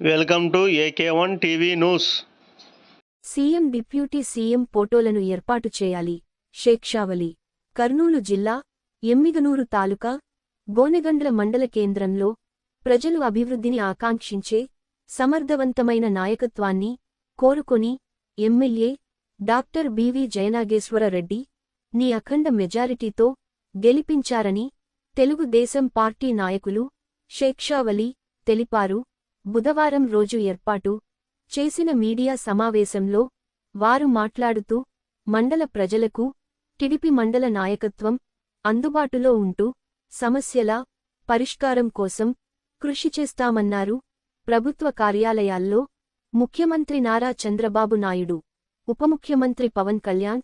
Welcome to AK one TV news. CM deputy CM ఫోటోలను ఏర్పాటు చేయాలి. షేక్షావలి కర్నూలు జిల్లా ఎమ్మిగనూరు తాలూకా గోనెగండ్ల మండల కేంద్రంలో ప్రజలు అభివృద్ధిని ఆకాంక్షించే సమర్థవంతమైన నాయకత్వాన్ని కోరుకొని ఎమ్మెల్యే డాక్టర్ బివి జయనాగేశ్వరరెడ్డి నీ అఖండ మెజారిటీతో గెలిపించారని తెలుగుదేశం పార్టీ నాయకులు షేక్షావలి తెలిపారు. బుధవారం రోజు ఏర్పాటు చేసిన మీడియా సమావేశంలో వారు మాట్లాడుతూ మండల ప్రజలకు టిడిపి మండల నాయకత్వం అందుబాటులో ఉంటూ సమస్యల పరిష్కారం కోసం కృషి చేస్తామన్నారు. ప్రభుత్వ కార్యాలయాల్లో ముఖ్యమంత్రి నారా చంద్రబాబు నాయుడు ఉప ముఖ్యమంత్రి పవన్ కళ్యాణ్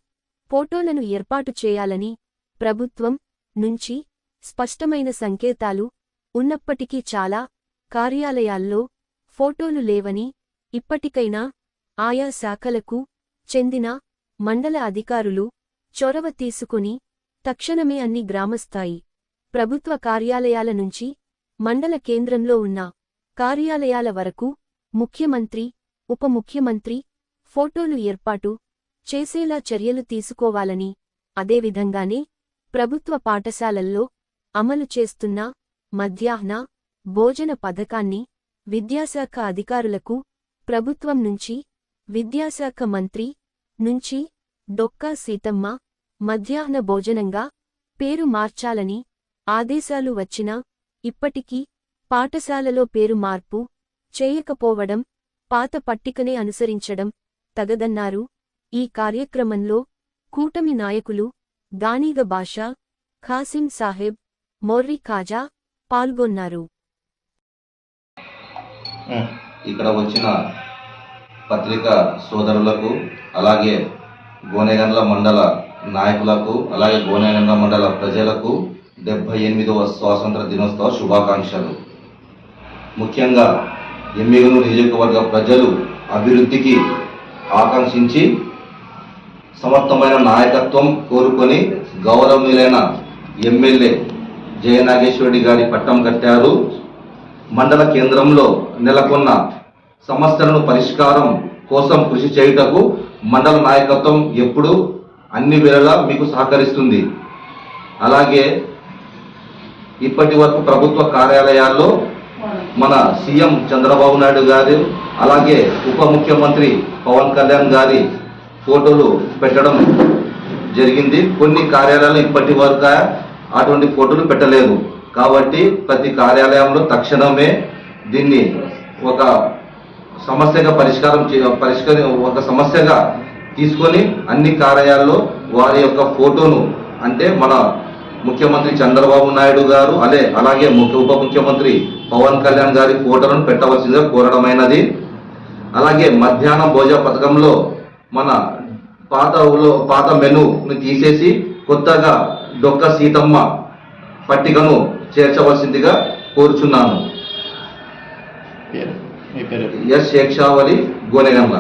ఫోటోలను ఏర్పాటు చేయాలని ప్రభుత్వం నుంచి స్పష్టమైన సంకేతాలు ఉన్నప్పటికీ చాలా కార్యాలయాల్లో ఫోటోలు లేవని ఇప్పటికైనా ఆయా శాఖలకు చెందిన మండల అధికారులు చొరవ తీసుకుని తక్షణమే అన్ని గ్రామస్థాయి ప్రభుత్వ కార్యాలయాల నుంచి మండల కేంద్రంలో ఉన్న కార్యాలయాల వరకు ముఖ్యమంత్రి ఉప ముఖ్యమంత్రి ఫోటోలు ఏర్పాటు చేసేలా చర్యలు తీసుకోవాలని అదేవిధంగానే ప్రభుత్వ పాఠశాలల్లో అమలు చేస్తున్న మధ్యాహ్న భోజన పథకాన్ని విద్యాశాఖ అధికారులకు ప్రభుత్వం నుంచి విద్యాశాఖ మంత్రి నుంచి డొక్కా సీతమ్మ మధ్యాహ్న భోజనంగా పేరు మార్చాలని ఆదేశాలు వచ్చినా ఇప్పటికీ పాఠశాలలో పేరు మార్పు చేయకపోవడం పాత పట్టికనే అనుసరించడం తగదన్నారు. ఈ కార్యక్రమంలో కూటమి నాయకులు గానీగ బాషా ఖాసిం సాహెబ్ మొర్రి ఖాజా పాల్గొన్నారు. ఇక్కడ వచ్చిన పత్రికా సోదరులకు అలాగే గోనెగండ్ల మండల నాయకులకు అలాగే గోనెగండ్ల మండల ప్రజలకు డెబ్బై ఎనిమిదవ స్వాతంత్ర దినోత్సవ శుభాకాంక్షలు. ముఖ్యంగా ఎమ్మిగను నియోజకవర్గ ప్రజలు అభివృద్ధికి ఆకాంక్షించి సమర్థమైన నాయకత్వం కోరుకొని గౌరవనీయులైన ఎమ్మెల్యే జయనాగేశ్వరరెడ్డి గారి పట్టం కట్టారు. మండల కేంద్రంలో నెలకొన్న సమస్యలను పరిష్కారం కోసం కృషి చేయుటకు మండల నాయకత్వం ఎప్పుడు అన్ని వేళలా మీకు సహకరిస్తుంది. అలాగే ఇప్పటి వరకు ప్రభుత్వ కార్యాలయాల్లో మన సీఎం చంద్రబాబు నాయుడు గారు అలాగే ఉప ముఖ్యమంత్రి పవన్ కళ్యాణ్ గారి ఫోటోలు పెట్టడం జరిగింది. కొన్ని కార్యాలయాలు ఇప్పటి వరకు అటువంటి ఫోటోలు పెట్టలేదు. కాబట్టి ప్రతి కార్యాలయంలో తక్షణమే దీన్ని ఒక సమస్యగా పరిష్కారం పరిష్కరి ఒక సమస్యగా తీసుకొని అన్ని కార్యాల్లో వారి యొక్క ఫోటోను అంటే మన ముఖ్యమంత్రి చంద్రబాబు నాయుడు గారు అలే అలాగే ముఖ్య ఉప ముఖ్యమంత్రి పవన్ కళ్యాణ్ గారి ఫోటోలను పెట్టవలసిందిగా కోరడమైనది. అలాగే మధ్యాహ్నం భోజన పథకంలో మన పాత పాత మెనూని తీసేసి కొత్తగా డొక్క సీతమ్మ పట్టికను చేర్చవలసిందిగా కోరుచున్నాను. ఎస్ శేక్షావలి గోనెగండ్ల